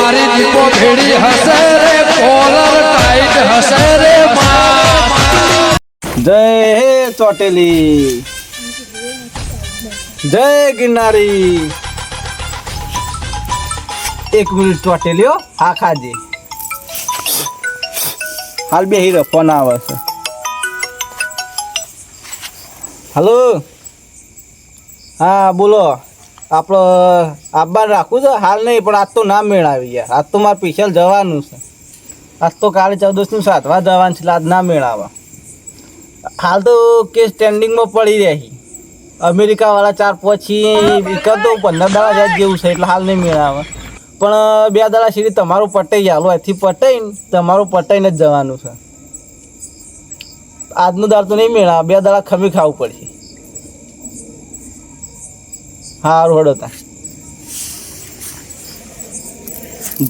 મારી દીપો ભેડી હશે રે, કોલર ટાઈટ હશે રે જય હે ચોટેલી. જય ગિરનારી. એક મિનિટ ચોટેલીઓ હા ખાજે. હાલ બે હીરો, ફોન આવે છે. હલો. હા, બોલો. આપણો આભાર રાખવું છે. હાલ નહીં, પણ આજ તો ના મેળાવી ગયા આજ તો મારે પીછેલ જવાનું છે. આજ તો કાલે ચૌદસનું સાતવા જવાનું છે આજ ના મેળાવા. હાલ તો કે સ્ટેન્ડિંગમાં પડી રહી અમેરિકાવાળા ચાર પછી વિકતો પંદર દાડા જાય જેવું છે, એટલે હાલ નહીં મેળાવે. પણ બે દાડા સુધી તમારું પટાઈ હાલો એથી પટાઈને તમારું પટાઈને જ જવાનું છે. આજનું દાળ તો નહીં મેળાવે. બે દાડા ખમી ખાવું પડશે. હા રોડો તા.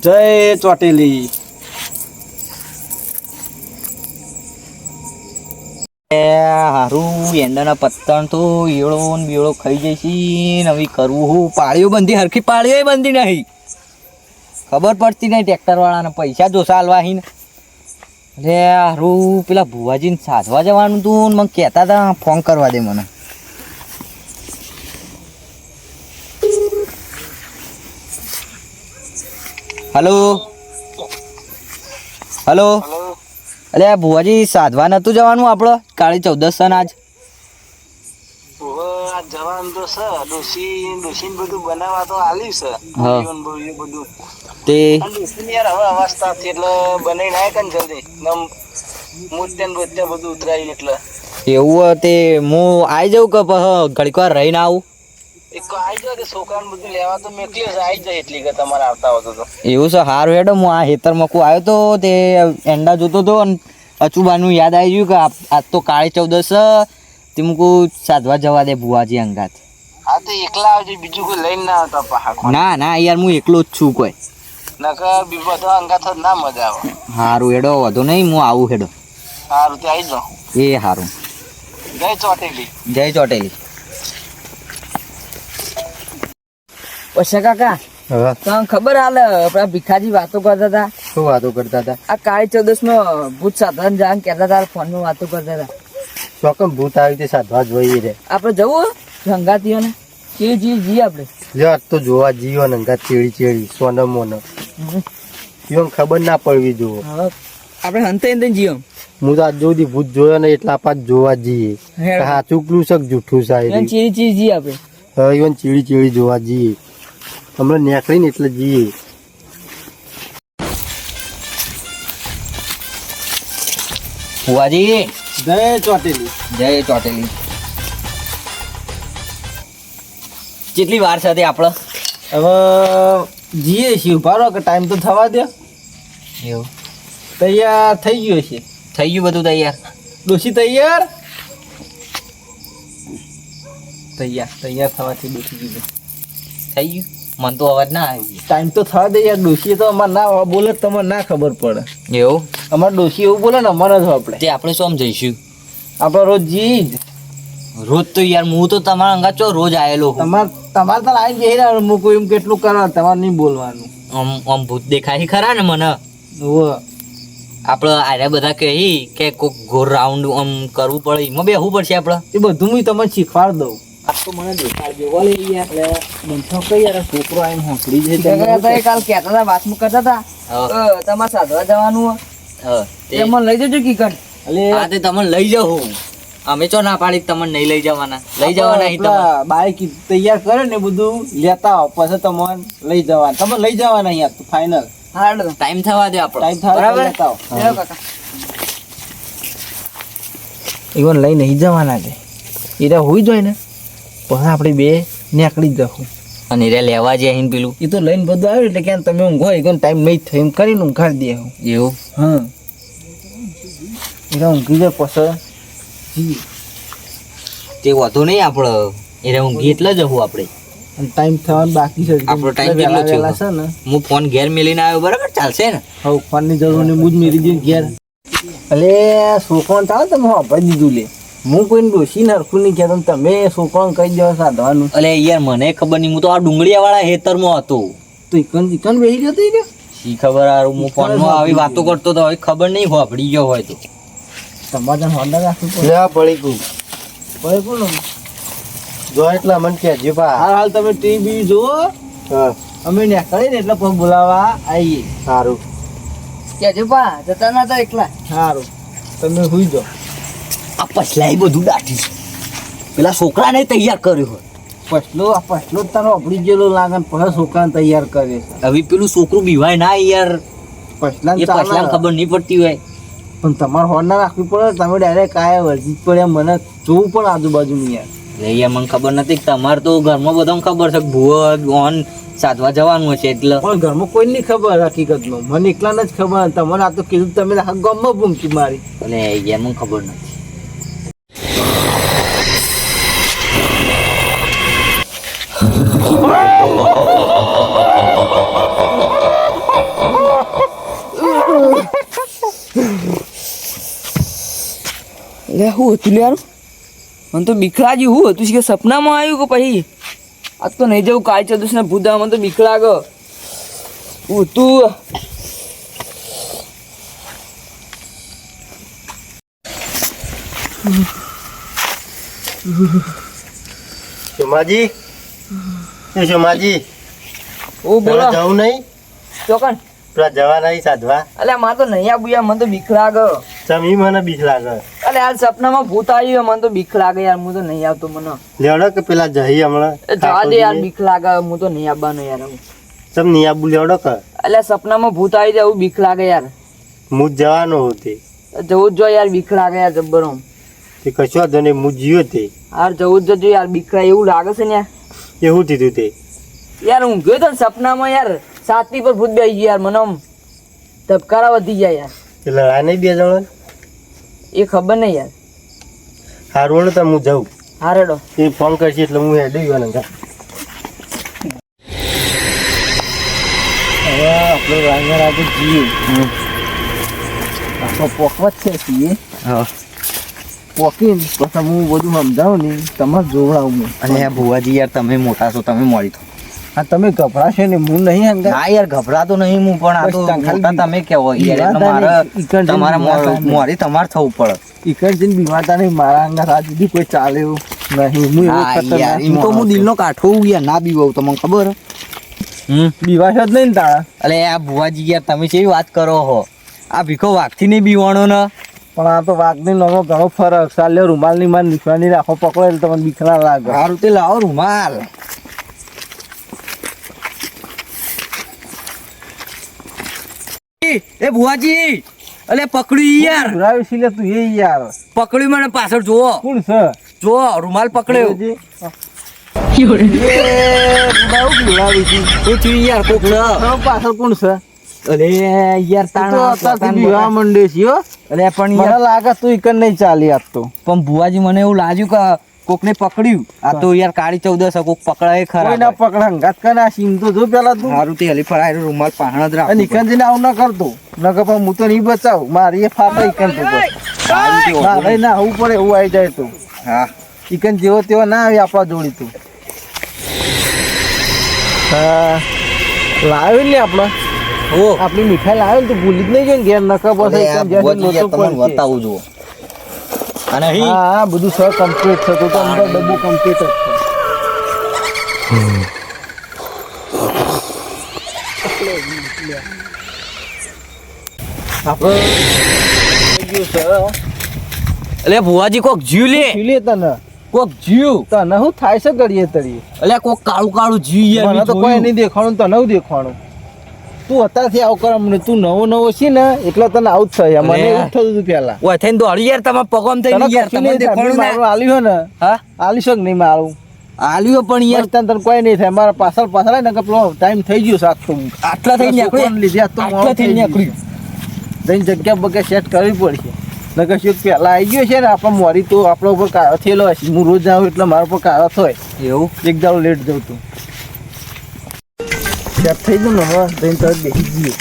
જય ચોટેલી. હારું, એંડાના પત્તણ તો એળો ને બીળો ખાઈ જઈશી છે હવે કરવું હું. પાળીઓ બંધી, હરખી પાળીઓ બંધી નહીં. ખબર પડતી નહીં ટ્રેક્ટરવાળાને પૈસા જોશા હાલવા ને. અરે હારું, પેલા ભુવાજીને સાધવા જવાનું તું મને કહેતા હતા, ફોન કરવા દે મને. હલો? હલો? અરે ભુવાજી સાધવા નતું જવાનું આપણો કાળી ચૌદસ સન આજ એવું તે હું આવી જાઉં કે ઘડીક વાર રહીને આવું? એવું છે સારું હેડો હું આ હેતર મકું આવ્યો તો તે એંડા જોતો તો અને અચુબાનું યાદ આવી ગયું કે આજ તો કાળી ચૌદસ તે મૂકું સાધવા જવા દે ભુવાજી અંગાત. હા તો એકલા આવજો બીજું કોઈ લઈને ના આવતા ના ના યાર હું એકલો જ છું કોઈ. નકર બી બધા અંગાથ જ ના મજા આવે. સારું હેડો વધુ નહીં હું આવું હેડો. સારું તે આવી જાઓ એ સારું જય ચોટેલી. જય ચોટેલી. પછી કાકા? તમને ખબર હાલે આપણા ભીખાજી વાતો કરતા હતા? શું વાતો કરતા હતા? આ કાળી ચૌદસ નો ભૂત સાધન જાણ કહેતા હતા ફોનમાં વાતો કરતા હતા. ચોકમ ભૂત આવી રીતે સાધવા જોઈએ રે. આપણે જવું સંગાતીઓ ને કે જી જી આપડે યાર તો જોવા જીવો ને ચેડી ચેડી સોનમ મોનમ યો ખબર ના પડવી જોવો આપણે હંતે હંતે જીઓ હું તો આજ સુધી ભૂત જોયો ને એટલા પાછ જોવા જઈએ. હા ચૂકલું છે કે જૂઠું સાહેબ? ચીડી ચીડી જી આપણે. હવે ઈવન ચીડી ચીડી જોવા જઈએ હમણાં નીકળીને એટલે જઈએ. ફુવાજી. જય ચોટેલી. જય ચોટેલી. કેટલી વાર સાથે આપણે હવે જઈએ છીએ ઉભારો કે ટાઈમ તો થવા દે. એવું. તૈયાર થઈ ગયો છે. થઈ ગયું બધું તૈયાર? ડોશી તૈયાર? તૈયાર તૈયાર થવાથી ડોશી ગયું. થઈ ગયું? મન તો અવાજ ના આવી ટાઈમ તો થવા દે યાર ડોશી તો અમારે ના બોલે તો તમારે ના ખબર પડે. એવું? અમારે ડોશી એવું બોલે ને અમારે જ આપણે તે આપણે શું જઈશું? આપણે રોજ જી જ રોજ તો યાર હું તો તમારા અંગા ચો રોજ આવેલો તમારે તમારે તો આવી જઈ રહ્યા હું કોઈ કેટલું કરવા તમારે નહીં બોલવાનું. આમ આમ ભૂત દેખાય ખરા ને મને? ઓ આપણે આરે બધા કહી કે કોક ગોર રાઉન્ડ આમ કરવું પડે એમાં બેહવું પડશે આપણે? એ બધું હું તમને શીખવાડ દઉં. તો મને દેખાડજો બોલે યાર એટલે કઈ યાર છોકરો આવીને હોંકડી જાય કાલ કહેતા હતા વાતમાં કરતા હતા. તમારે સાધવા જવાનું તે. મને લઈ જજો કીકટ એટલે હા તે તમને લઈ જાઉં અમે ચો ના પાડી તમને નહીં લઈ જવાના. લઈ જવાના તમે બાઈક તૈયાર કરે ને બધું લેતા આવો પછી તમને લઈ જવાના. તમે લઈ જવાના યાર તો ફાઇનલ ટાઈમ થવા દે આપણો. ટાઈમ થાય બરાબર? ઈવન લઈ નહીં જવાના છે. તો હોઈ જાય ને. પછી આપણે બે નીકળી જશું અને રે લેવા જઈએ અહીં પેલું? એ તો લઈને બધું આવ્યું એટલે ક્યાં તમે ઊંઘો એ ટાઈમ નહીં થયો એમ કરીને ઊંઘાડી દે હું એવું? હા. એટલે ઊંઘી જાય પછી તે વધુ નહીં આપણે એટલે ઊંઘી એટલે જ હું આપણે ટાઈમ થવાનો બાકી છે. આપણો ટાઈમ કેટલો થયો? છે ને. હું ફોન ઘેર મેલીને આવ્યો બરાબર? ચાલશે ને? હવે ફોનની જરૂર નહીં હું જ મેરી દઉં ઘેર. એટલે છોકરાને ચાલે તમે? ભાઈ દીધું લે. હું કોઈને ડોસી હરખું નહીં કહેતો તમે છોકરાને કહી દેવા સાધવાનું અલે યાર મને ખબર નહીં હું તો આ ડુંગળીયા વાળા હેતરમાં હતો. તો ઇકન ઇકન બેસી ગયો તો ઈ? શી ખબર આ હું ફોનમાં આવી વાતો કરતો તો હવે ખબર નહીં હોભળી ગયો હોય તો. તમારે હોન્ડા રાખવું પડે લે પડી ગયું પડી ગયું જો એટલા મન કહેજો પા. હાલ હાલ તમે ટીવી જુઓ. હા. અમે કરીને એટલે પણ બોલાવા આવીએ સારું. કેજો પા જતા ના તો એકલા? સારું. તમે હુઈ જાઓ. પછલાઈ બધું દાટી પેલા છોકરાને તૈયાર કર્યો હોય. પછલો આ પછલો તારો અપડી ગયેલો લાગે ને પછી છોકરાને તૈયાર કરે હવે પેલું છોકરું બીવાય ના યાર. પછલા ખબર નહીં પડતી હોય. પણ તમારે હોર્ન ના રાખવી પડે તમે ડાયરેક્ટ આયા વર્જી જ પડે મને જોવું પણ આજુબાજુની યાર. એટલે યાર મને ખબર નથી તમારે તો ઘરમાં બધાને ખબર છે ભૂવ ભૂવો ઓન સાધવા જવાનું હશે એટલે. પણ ઘરમાં કોઈ નહીં ખબર હકીકતમાં. મને એકલાને જ ખબર તમને આ તો કીધું તમે આખા ગામમાં ભૂમકી મારી. અને યાર મને ખબર નથી. લે હું હતું લે મને તો બીકલાજી શું હતું. કે સપનામાં આવ્યું કે પછી? આજ તો નહીં જવું કાલ ચતુર્સ ને ભૂદા મને તો બીક ગ. હું તું સોમાજી એ સોમાજી ઓ બોલો. જવું નહીં? ચોકન પેલા જવા નહીં સાધવા? અલ્યા મારે તો નહીં આવું યાર. મને તો બીક લાગે ચમ મને બીક લાગે. અરે યાર સપનામાં ભૂત આવ્યું મને તો બીક લાગે યાર હું તો નહીં આવતો મને. લેવડો કે પેલા જઈ હમણાં? જવા દે યાર બીક લાગે હું તો નહીં આવવાનો યાર હું ચમ નહીં આવું લેવડો કે? અલે સપનામાં ભૂત આવી જાય એવું બીક લાગે યાર. હું જવાનો હોતી જવું જ જો યાર બીક લાગે યાર જબ્બર આમ. તે કશો વાંધો નહીં હું જીવ્યો તે. યાર જવું જ જજો યાર બીક એવું લાગે છે ને યાર. એવું થયું તે. યાર હું ગયો તો સપનામાં યાર સાતની પર ભૂત બેસી ગયો યાર મને આમ ધબકારા વધી ગયા યાર. લડા નહીં બે જણ? એ ખબર નહીં યાર. સારું ને તો હું જાઉં. હા રેડો. એ ફોન કરશે એટલે હું હેડી ગયો ને હવે આપણે રાતે જઈએ આપણો પોકવા જ છે છીએ પોકીને પછી હું બધું સમજાવું ને તમારે જોવડાવું હું અને આ ભુવાજી યાર તમે મોટા છો તમે મળી તો આ તમે ગભરાશો ને હું નહીં હંગા ના યાર ગભરાતો નહીં હું પણ આ તો મોટા તમે કેવો યાર તમારે બીવાતા મારે તમારા તમારે થવું પડે. ઈકડ જઈને બીમારતા નહીં મારા અંગા રાત સુધી કોઈ ચાલે એવું નહીં. હું એવો યાર એમ તો હું દિલનો કાઠો યાર ના બીવાઉં તમને ખબર. હમ? બીવાશો જ નહીં તા અલે આ ભુવાજી યાર તમે કેવી વાત કરો હો? આ ભીખો વાઘથી નહીં બીવાણો ને? પણ આ તો વાઘની નોનો ઘણો ફરક ચાલ્યો રૂમાલની માર નિશાની રાખો પકડે એટલે તમને બીખરા ના લાગે. સારું તે લાવો રૂમાલ. એ ભુવાજી અલે પકડ્યું યાર. ઘુરાવી છે તું એ યાર. પકડ્યું મને પાછળ જુઓ. કોણ છે? જો રૂમાલ પકડ્યો. થયું યાર કોક ન હવે પાછળ કોણ છે? અલે યાર તું તો અત્યારથી બીવા માંડ્યો છે હો. પણ યાર. લાગે તું ઈકન નહીં ચાલી આપતો તો. પણ ભુવાજી મને એવું લાગ્યું કે કોકને પકડ્યું. આ તો યાર કાળી ચૌદસ કોક પકડાય કોઈ ના પકડા હંગાત કરે સીમ તો જો પેલા તું. મારું તે હલી ફરાય રૂમાલ પાહણ જ રાખ રાખો ઈકન આવું ના કરતો. નકર પણ હું તો નહીં બચાવ. મારી એ ફાટા ઇકન તો બસ. મારે ના આવું પડે એવું આવી જાય તો. હા. ચિકન જેવો તેવો ના આવે આપણા જોડી તું. હા. લાવ્યો ને આપણે? ઓ. આપણી મીઠાઈ લાવ્યો ને તો ભૂલી જ નહીં ગયો ને ઘેર. તમને પડશે. બતાવું જુઓ. અને હા હા બધું સર કમ્પ્લીટ થતું તો અંદર ડબ્બો કમ્પ્લીટ જ એટલે ભુવાજી કોક જીવ લે. પીલે તને. કોક જીવ. તને શું થાય છે ગળીએ તળીએ એટલે કોક કાળું કાળું જીવ મને તો કોઈ નહીં દેખાણું તને હું દેખાણું? તું અત્યારથી આવું કર મને તું નવો નવો છે ને એટલે તને આવું જ થાય. મને એવું થતું હતું પહેલા. ઓય થઈને દોડી યાર તમે પગમ યાર કશું તમને નહીં મારું ના? આલ્યું ને. હા? આલી શક નહીં મારું? આલ્યો પણ યાર. તને તને કોઈ નહીં થાય. મારા પાછળ પાછળ ને કે પેલો ટાઈમ થઈ ગયો સાત આટલા થઈને નીકળી લીધે? આટલા થઈને થઈ ગયું. જઈને જગ્યા બગ્યા સેટ કરવી પડશે. નકર શું પેલા આવી ગયો છે ને આપણે મોરી તો આપણા ઉપર કાળો થયેલો હશે હું રોજ આવું એટલે મારા ઉપર કાળો થાય એવું? એક દાડો લેટ જવું તું. સેટ થઈ ગયું ને હવે જઈને તરત બેસી જઈએ.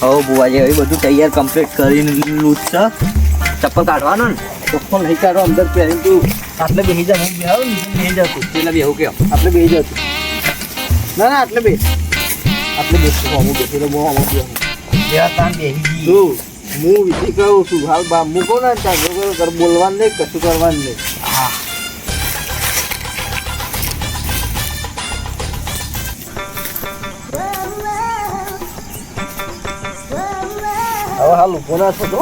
હવ બુવાજી હવે બધું તૈયાર કમ્પ્લીટ કરીને લૂટ છે. ચપ્પલ કાઢવાનો ને ચપ્પલ નહીં કાઢવા અંદર પહેરી તું આટલે બેસી જા હું બેહાવ બેસી જા તું. પેલા બી એવું કેમ? આટલે બેસી જા ના ના આટલે બેસ. આટલે બેસું અમુક બેસી તો બહુ અમુક બેહું. ત્યાં તાન બેસી. જો હું વિધિ કહું છું. હાલ બા મૂકો ને ત્યાં બોલવાનું નહીં કશું કરવાનું નહીં. હા. હાલ ઊભો ના થતો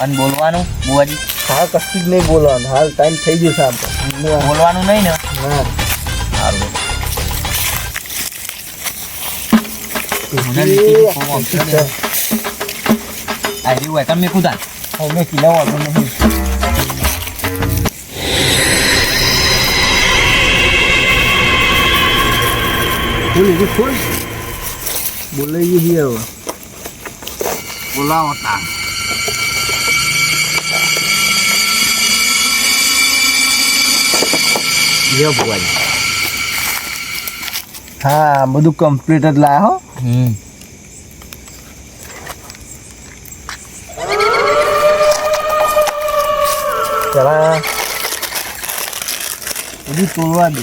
અને બોલવાનું બુવાજી હા કશું જ નહીં બોલવાનું. હાલ ટાઈમ થઈ ગયો સાહેબ બોલવાનું નહીં ને? ના. સારું. મને લીધી ફોન આપજો ને. આ હોય તમે કુદા અમે કિલ્લા વાળો નહીં ખોલ બોલાઈ ગઈ હવે. બોલાવો તા લ્યો બુવાજી હા બધું કમ્પ્લીટ જ લાયા હો. હમ. જરા બધું તોડવા દે.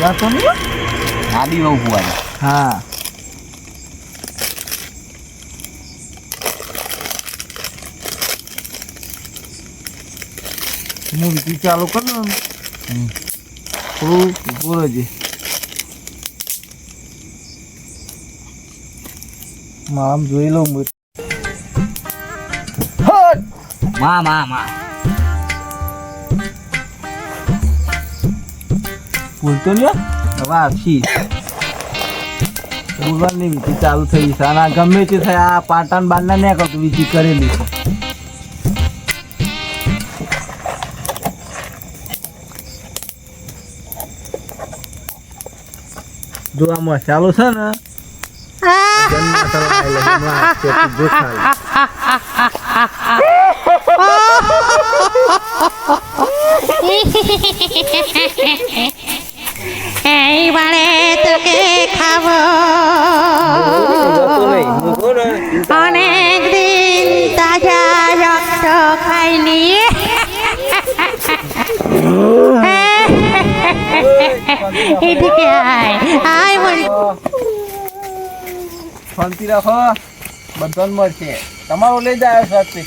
પીવા તો નહીં આ બી બહુ બુવાજી હા. હું વિધિ ચાલુ કર ને. થોડું ઉભું રહેજે. મામ જોઈ લઉં માં માં માં. બોલતો ને હવે આપશી બોલવાની વિધિ ચાલુ થઈ છે. અને ગમે તે થાય આ પાટાન બાંધના નહીં કરતું વિધિ કરેલી છે. જો આ મસાલો છે ને મસાલો આવેલો છે. એમાં આ છે તું જો ખાલી. এইবারে তোকে খাবো જતો નહીં. મૂકો ને. অনেক দিন তাজা রক্ত খাইনি এদিকে আয় আয় বলি શાંતિ રાખો બધાને મળશે તમારો લઈ જાય સાથે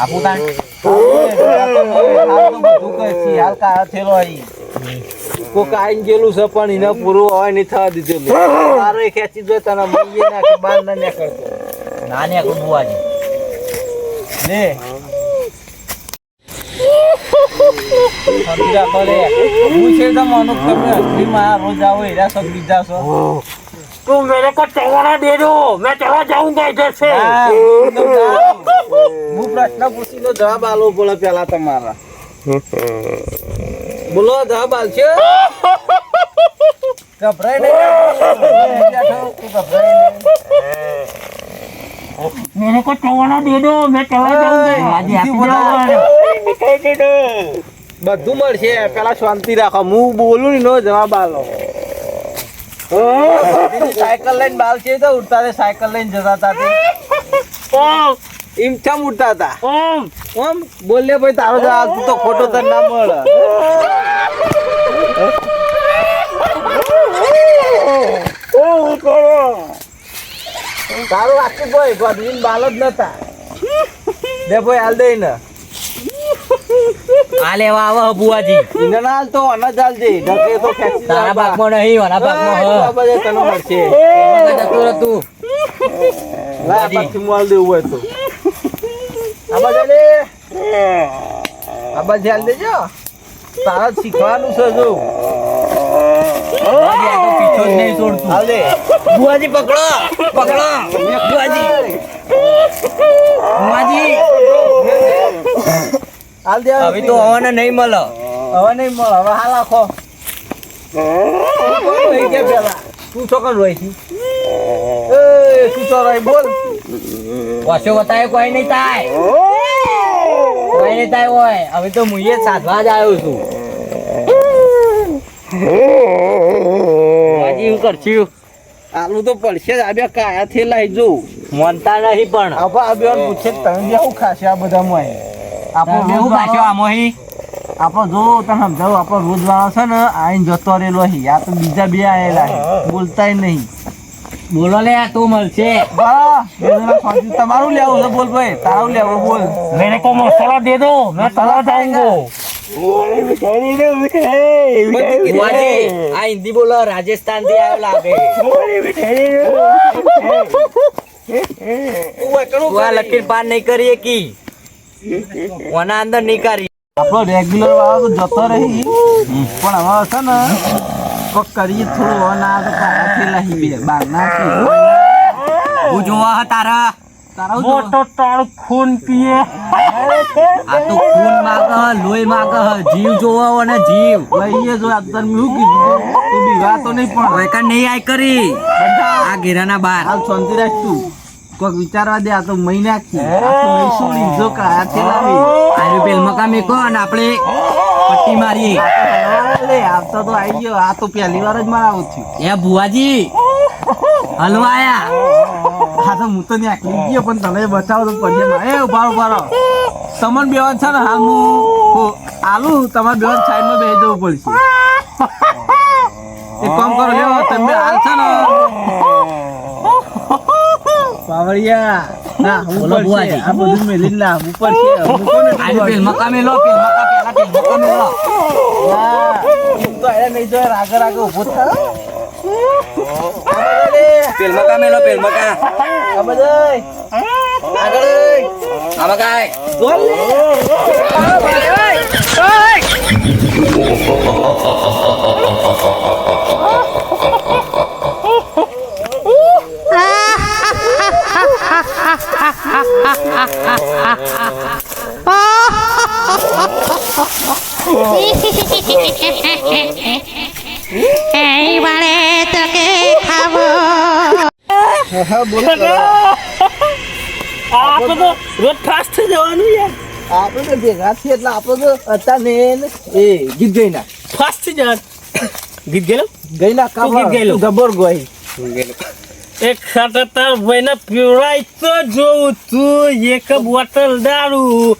આપું તાણ કોક આઈને ગયેલું છે પણ એને પૂરું હોય થવા દીધેલું મારો ખેંચી જો તને મળીએ નાખી બાર ના નીકળતો છે. તો માનું તમે હસ્તીમાં રોજ આવો બીજા છો તું મેરે કો ચવાડા દે દો મેં ચવા જાઉંગા ઇધર से હું પ્રશ્ન પૂછીને જવાબ આલો બોલો પેલા તમારા. બોલો જવાબ આલશે? બધું મળશે પેલા શાંતિ રાખો. હું બોલું ને નો જવાબ આલો. સાયકલ લઈને બાલ છે તો ઉડતા સાયકલ લઈને જતા હતા તે. એમ ઉડતા હતા. ઓમ. ઓમ બોલે ભાઈ તારો જવાબ તું તો ખોટો તને ના મળે. તારો આખી ભાઈ ગોધવીન બાલ જ નતા. દે ભાઈ હાલ દે ને. આ લેવા આવો ના હાલ તો અનાજ હાલજે. ઢકે તો ખેંચી તારા ભાગમાં નહીં મારા ભાગમાં હ. બાબા તને મળશે. તું લા પાછી મોલ દેવું હોય તો. આ બાજુ લે આ દેજો. તારા શીખવાનું છે જો બુવાજી, તો પીછો જ નહીં હાલ દે બુવાજી પકડો. પકડો. બુવાજી બુવાજી હાલ દે હવે તો હવાને નહીં મળે. હવે નહીં મળે. હવે હાલ આખો. પેલા? તું ચોકન રોઈ તું તો બોલ. પાછો બતાય કોઈ નહીં થાય. કોઈ નહીં થાય હોય. હવે તો મુએ સાધવા જ આવ્યો છું. બુવાજી હું કરશું? આલુ તો પડશે જ. આ બે કાયા થેલા જો મોનતા નહીં પણ. આભા આ બેવાને પૂછે તમે બે શું ખાશે આ બધામાં એ? આપણો તમે રોજ ખાશો આમોહી આપણો જો તને સમજાવું આપણો રોજ વાળો છે ને આઈને જતો રહેલો હી. આ તો બીજા બે આવેલા હી. બોલતાય નહીં. બોલો લે તું મળશે. તમારું લેવું બોલ ભાઈ. તારું લેવું બોલ. મેરે કો મસાલા દે દો. મેં તલા જાઉંગો આ હિન્દી બોલો રાજસ્થાનથી આવ્યો લાગે નહીં કરીએ કી? કોના અંદર નહીં કરી પણ હવે છે ને કોક કરી થોડું ઓન આ તો કાથી લહી બે બાર નાખી હું જોવા હ તારા મોટો તાળ ખૂન પીએ આ તો ખૂન માગ લોહી માગ જીવ જોવા અને જીવ ભાઈએ જો આ તને હું કીધું તું બી વાતો નહીં પણ વેકન નહીં આઈ કરી આ ઘેરાના બાર હાલ શાંતિ રાખ તું કોક વિચારવા દે આ તો મહિના કી આ તો મૈસુરી જો કા આ તેલાવી આ રૂપેલ મકામે કોણ આપણે પટ્ટી મારીએ લે આવતો તો આવી ગયો. આ તો પહેલી વાર જ મારે આવું થયું. એ ભુવાજી હલવાયા હા તો હું તો નીકળી ગયો પણ તમે બચાવો તો પડે. એ ઊભા ઊભા. તમને બેવાન છે ને હા હું આલુ તમારે બેવાન સાઈડમાં બેસી જવું પડશે. એક કામ કરો લ્યો તમે હાલ છે ને. પાવડિયા ના હું બોલો આ બધું મેલીને લાવવું પડશે. મૂકો ને આર્યું મેલો મકા પેલા મકા મેલો હા, હું. તો એને નહીં જોયે રાગે રાગે ઊભો થાવ. પેલ મકા મેલો પેલ મકા આ બધાય. આગળ. આમાં કાંઈ બોલ এই বারে তোকে খাবো આપણે તો રોજ ફાસ્ટ થઈ જવાનું યાર આપણે તો ભેગા છીએ એટલે આપણે તો અત્યારે એ ગીત ગઈ ના ફાસ્ટ થઈ જવાનું ગીત ગયેલો ગઈ ના કામ ગીત ગયેલો ગબર ગોઈ એક ખાતા તાર ભાઈ ને પીવડાય તો જોઉં તું, એક બોટલ દારૂ.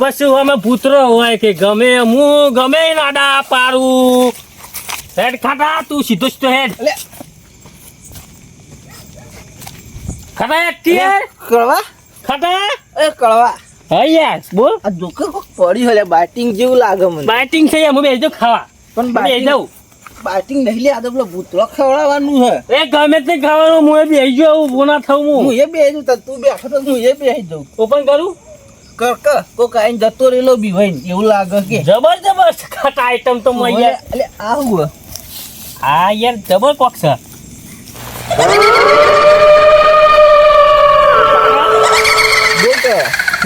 પછી અમે પુત્ર હોય કે ગમે હું ગમે નાડા પારું હેડ ખાટા તું સીધો સીધો હેડ. ખાટા એક ટીયર કળવા. ખાટા. એ કળવા. હા યાર બોલ. આ કોક પડી હલે બાટિંગ જેવું લાગે મને. બાઇટિંગ છે હું બેજો ખાવા. પણ બેસી બાટિંગ જાઉં. બાટિંગ નહીં લે આ તો પેલો ભૂતળો ખવડાવવાનું હે એ ગમે તે ખાવાનું હું બેસી જાઉં બોના થવું હું. હું એ બેહી જાઉં તું બેઠો તો હું એ બેહી જાઉં. ઓપન કરું? કર કોક આઈને જતો રહેલો બી હોય એવું લાગે કે. જબરજસ્ત ખાટા આઈટમ તો મળી યાર એટલે આ હું? હા યાર જબર કોક છે.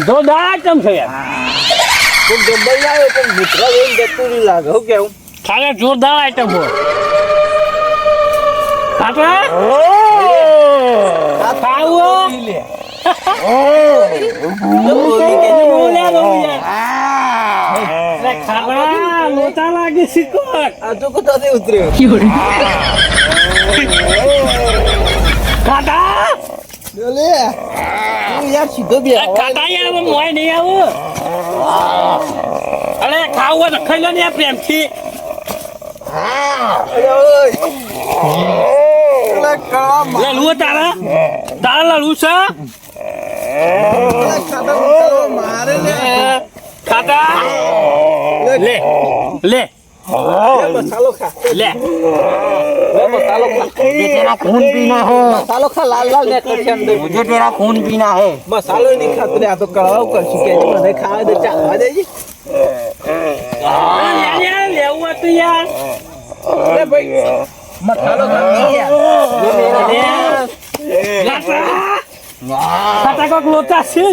જોરદાર આઈટમ છે યાર? કોક ગબ્બર લાવ્યો પણ ભૂતળો લઈને જતું નહીં લાગે હું કેવું? ખાલે જોરદાર આઈટમ હોય ખાટા ખાવું લોચા લાગે શીખોટ આ તો કોતાથી ઉતર્યો. ખાટા લે તું યાર સીધો બે ખાટા યાર મોય નહીં આવું અરે ખાવું તો ખાઈ લો ને પ્રેમથી લડવું તારા તારા છે? મારે લે ખાટા લે લે મસાલો ખા લે લે મસાલો ખા ये तेरा खून पीना है મસાલો ખા લાલ લાલ ને કરશે અંદર मुझे तेरा खून पीना है મસાલો નહીં ખાતો રે આ તો કળવાવ કરશું કે મને ખાવા દે ચાલવા દેજી લે યાર લેવું હોય તો યાર લે ભાઈ મસાલો ખા યાર ખાતા ફટાકડો લોચા છે.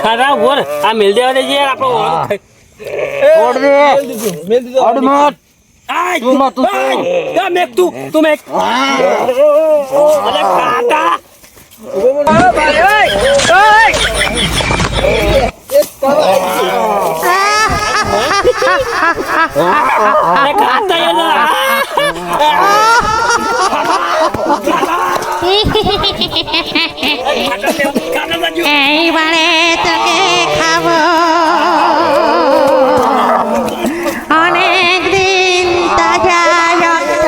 ખરા ઓર આ મેલ દેવા દેજે આપણો ઓર દે. મેલ દે. ઓર મત આય તું મત તું. તું મેક તું તું મેક. અરે કાટા ઓ ભાઈ ઓય ઓય એક કાવા કાટા યાર এইবারে তোকে খাব। অনেকদিন তাজা রক্ত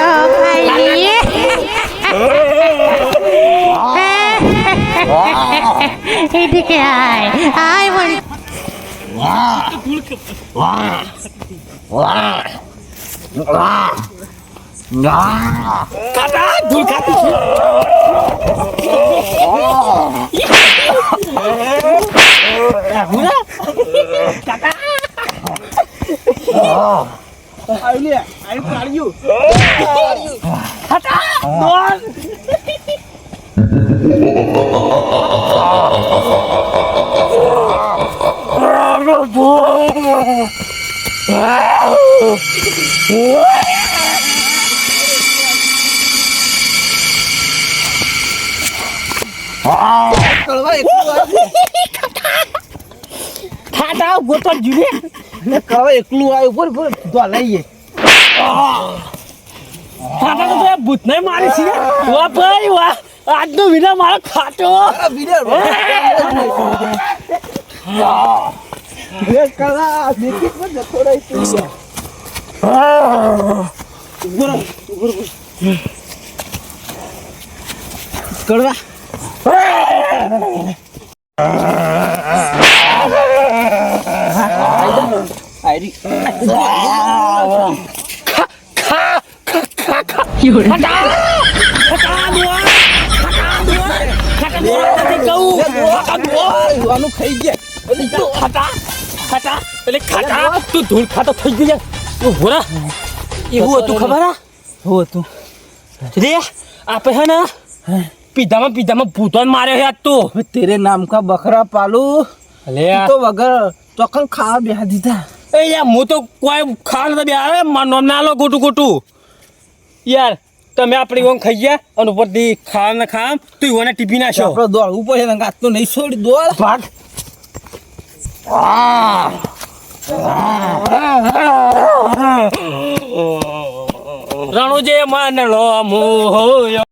আয় আয় বল Ah! Ah! Ah! Ah! ખાટા ગોતો ને કળવા એકલું આવ્યું ઉપર બોલ દોલાઈએ ખાટા તો ભૂત નહીં મારી છે વાહ ભાઈ વાહ આજનો વિના મારો ખાટો જતો રહી કળવા આનું ખાઈ ગયા ખાટા ખાટા એટલે ખાટા તું ધૂળ ખાતો થઈ ગયો તું ભોરા એવું હતું ખબર હા તું રે આપણે હે પીધામાં પીધામાં ભૂતોન માર્યો છે તો. તેરે નામ કા બકરા પાલુ? અલે તો વગર ચોકન ખાવા બેહા દીધા. એ યાર હું તો કોઈ ખાવા નતા આવે મારું નામ ના લો ગોટું ગોટું. યાર તમે આપણી ઓમ ખાઈ ગયા અને ઉપરથી ખાવા ને ખાવા તું ઈવોને ટીપી નાખશો દોડ દોડવું છે ને તો નહીં છોડી દોડ. ભાગ. રણુજે માનલો મોહ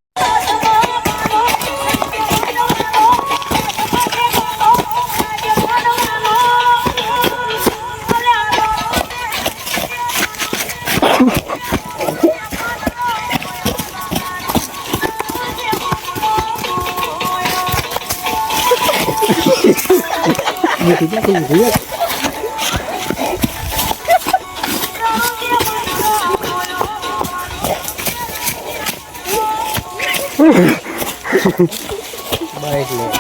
બીજા કોઈ જોઈએ બાઈક લે.